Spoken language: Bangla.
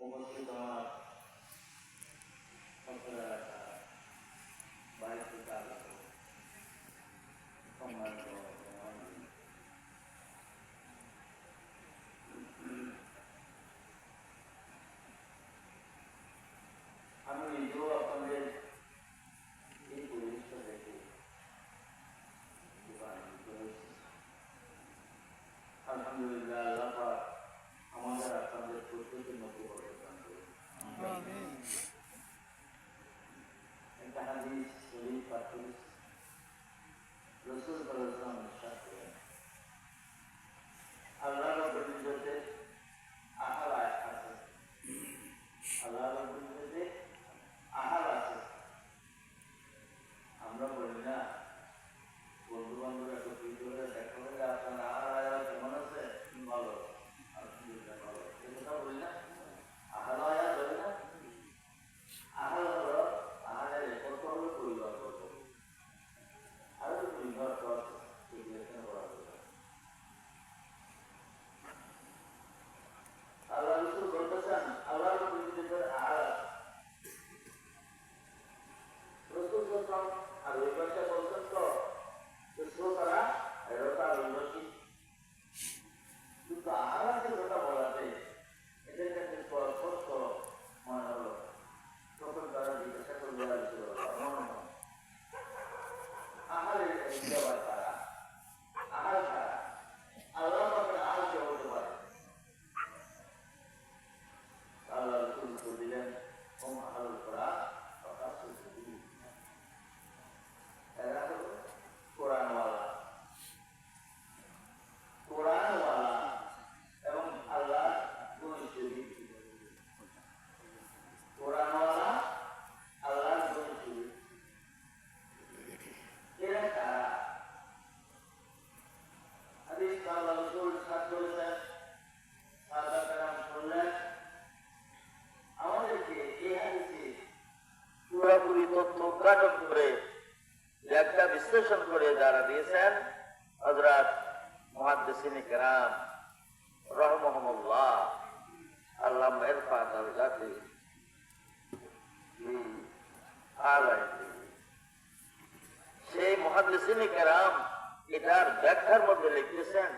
pumunta ano sa mga pagkulala sa bahay tala ko. উদ্ঘাটন করে, ব্যাখ্যা বিশ্লেষণ করে যারা দিয়েছেন হজরত সেই মহাদ্দেসিন কেরাম এটার ব্যাখ্যার মধ্যে লিখতেছেন